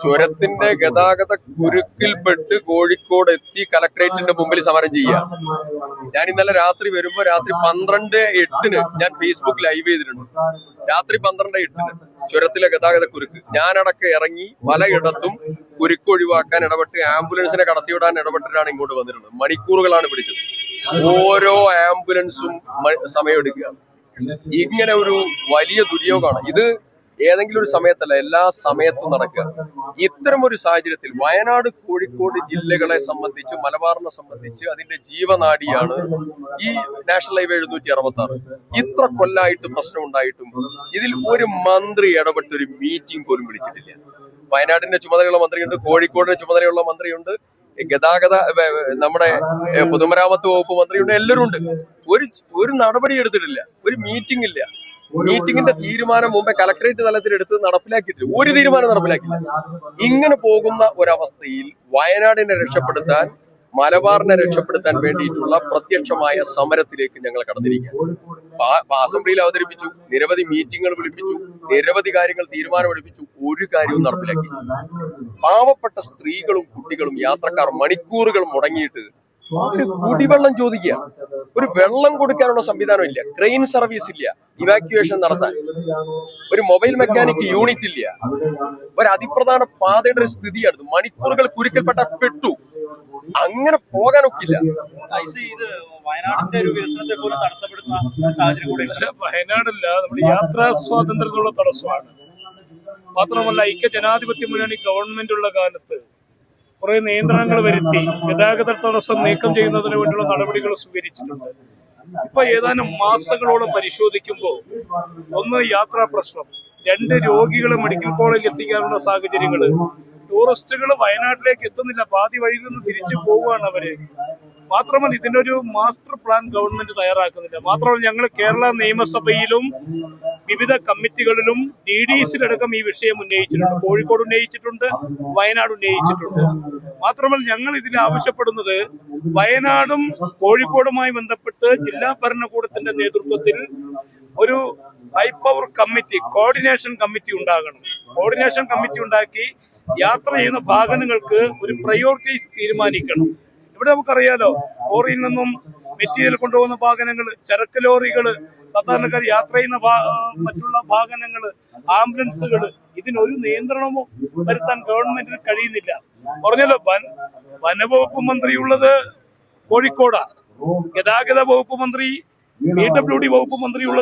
ചുരത്തിന്റെ ഗതാഗത കുരുക്കിൽപ്പെട്ട് കോഴിക്കോട് എത്തി കലക്ട്രേറ്റിന്റെ മുമ്പിൽ സമരം ചെയ്യുക. ഞാൻ ഇന്നലെ രാത്രി വരുമ്പോ രാത്രി പന്ത്രണ്ട് എട്ടിന് ഞാൻ ഫേസ്ബുക്ക് ലൈവ് ചെയ്തിട്ടുണ്ട്. രാത്രി പന്ത്രണ്ട് എട്ടിന് ചുരത്തിലെ ഗതാഗത കുരുക്ക്. ഞാനടക്കം ഇറങ്ങി പലയിടത്തും കുരുക്ക് ഒഴിവാക്കാൻ ഇടപെട്ട് ആംബുലൻസിനെ കടത്തിവിടാൻ ഇടപെട്ടിട്ടാണ് ഇങ്ങോട്ട് വന്നിട്ടുള്ളത് മണിക്കൂറുകളാണ് പിടിച്ചത്. ഓരോ ആംബുലൻസും സമയം എടുക്കുക ഇങ്ങനെ ഒരു വലിയ ദുര്യോഗമാണ്. ഇത് ഏതെങ്കിലും ഒരു സമയത്തല്ല എല്ലാ സമയത്തും നടക്കുക. ഇത്തരം ഒരു സാഹചര്യത്തിൽ വയനാട് കോഴിക്കോട് ജില്ലകളെ സംബന്ധിച്ച് മലബാറിനെ സംബന്ധിച്ച് അതിന്റെ ജീവനാടിയാണ് ഈ നാഷണൽ ഹൈവേ എഴുന്നൂറ്റി അറുപത്തി ആറ് ഇത്ര കൊല്ലായിട്ട് പ്രശ്നം ഉണ്ടായിട്ടും ഇതിൽ ഒരു മന്ത്രി ഇടപെട്ട് ഒരു മീറ്റിംഗ് പോലും വിളിച്ചിട്ടില്ല. വയനാടിന്റെ ചുമതലയുള്ള മന്ത്രിയുണ്ട് കോഴിക്കോടിന്റെ ചുമതലയുള്ള മന്ത്രിയുണ്ട് ഗതാഗത നമ്മുടെ പൊതുമരാമത്ത് വകുപ്പ് മന്ത്രിയുണ്ട് എല്ലാവരും ഉണ്ട്. ഒരു ഒരു നടപടി എടുത്തിട്ടില്ല ഒരു മീറ്റിംഗ് ഇല്ല. മീറ്റിംഗിന്റെ തീരുമാനം മുമ്പേ കലക്ടറേറ്റ് തലത്തിൽ എടുത്ത് നടപ്പിലാക്കിയിട്ടില്ല. ഒരു തീരുമാനം നടപ്പിലാക്കില്ല ഇങ്ങനെ പോകുന്ന ഒരവസ്ഥയിൽ വയനാടിനെ രക്ഷപ്പെടുത്താൻ മലബാറിനെ രക്ഷപ്പെടുത്താൻ വേണ്ടിയിട്ടുള്ള പ്രത്യക്ഷമായ സമരത്തിലേക്ക് ഞങ്ങൾ കടന്നിരിക്കുക അസംബ്ലിയിൽ അവതരിപ്പിച്ചു നിരവധി മീറ്റിംഗുകൾ വിളിപ്പിച്ചു നിരവധി കാര്യങ്ങൾ തീരുമാനമെടുപ്പിച്ചു ഒരു കാര്യവും നടപ്പിലാക്കി പാവപ്പെട്ട സ്ത്രീകളും കുട്ടികളും യാത്രക്കാർ മണിക്കൂറുകൾ മുടങ്ങിയിട്ട് ഒരു കുടിവെള്ളം ചോദിക്കുക. ഒരു വെള്ളം കൊടുക്കാനുള്ള സംവിധാനം ഇല്ല. ട്രെയിൻ സർവീസ് ഇല്ല. ഇവാക്യുവേഷൻ നടത്താൻ. ഒരു മൊബൈൽ മെക്കാനിക് യൂണിറ്റ് ഇല്ല. ഒരു അതിപ്രധാന പാതയുടെ ഒരു സ്ഥിതിയാണ്. മണിക്കൂറുകൾ കുരുക്കൽപ്പെട്ട പെട്ടു. അങ്ങനെ പോകാനൊക്കില്ല. ഐസി ഇത് വയനാടിന്റെ ഒരു വികസനത്തെ പോലും തടസ്സപ്പെടുത്തുന്ന സാഹചര്യം കൂടി വയനാടല്ല. നമ്മുടെ യാത്രാ സ്വാതന്ത്ര്യത്തിനുള്ള തടസ്സമാണ്. മാത്രമല്ല ഐക്യ ജനാധിപത്യ മുന്നണി ഗവൺമെന്റ് ഉള്ള കാലത്ത് കുറെ നിയന്ത്രണങ്ങൾ വരുത്തി ഗതാഗത തടസ്സം നീക്കം ചെയ്യുന്നതിന് വേണ്ടിയുള്ള നടപടികൾ സ്വീകരിച്ചിട്ടുണ്ട്. ഇപ്പൊ ഏതാനും മാസങ്ങളോളം പരിശോധിക്കുമ്പോൾ ഒന്ന് യാത്രാ പ്രശ്നം രണ്ട് രോഗികളെ മെഡിക്കൽ കോളേജിൽ എത്തിക്കാനുള്ള സാഹചര്യങ്ങൾ ടൂറിസ്റ്റുകൾ വയനാട്ടിലേക്ക് എത്തുന്നില്ല പാതി വഴിയിൽ നിന്ന് തിരിച്ചു പോവുകയാണ് അവർ. മാത്രമല്ല ഇതിന്റെ ഒരു മാസ്റ്റർ പ്ലാൻ ഗവൺമെന്റ് തയ്യാറാക്കുന്നില്ല. മാത്രമല്ല ഞങ്ങൾ കേരള നിയമസഭയിലും വിവിധ കമ്മിറ്റികളിലും ഡി ഡി സിയിലടക്കം ഈ വിഷയം ഉന്നയിച്ചിട്ടുണ്ട്. കോഴിക്കോട് ഉന്നയിച്ചിട്ടുണ്ട് വയനാട് ഉന്നയിച്ചിട്ടുണ്ട്. മാത്രമല്ല ഞങ്ങൾ ഇതിൽ ആവശ്യപ്പെടുന്നത് വയനാടും കോഴിക്കോടുമായി ബന്ധപ്പെട്ട് ജില്ലാ ഭരണകൂടത്തിന്റെ നേതൃത്വത്തിൽ ഒരു high power committee coordination committee ഉണ്ടാകണം. കോർഡിനേഷൻ കമ്മിറ്റി ഉണ്ടാക്കി യാത്ര ചെയ്യുന്ന വാഹനങ്ങൾക്ക് ഒരു പ്രയോറിറ്റീസ് തീരുമാനിക്കണം. ഇവിടെ നമുക്കറിയാലോ ഫോറിൽ നിന്നും മെറ്റീരിയൽ കൊണ്ടുപോകുന്ന വാഹനങ്ങൾ ചരക്ക് ലോറികൾ സാധാരണക്കാർ യാത്ര ചെയ്യുന്ന മറ്റുള്ള വാഹനങ്ങൾ ആംബുലൻസുകൾ ഇതിനൊരു നിയന്ത്രണമോ വരുത്താൻ ഗവൺമെന്റിന് കഴിയുന്നില്ല. പറഞ്ഞല്ലോ വൻ വനവകുപ്പ് മന്ത്രിയുള്ളത് കോഴിക്കോടാ. ഗതാഗത വകുപ്പ് മന്ത്രി പി ഡബ്ല്യു ഡി വകുപ്പ് മന്ത്രിയുള്ളത്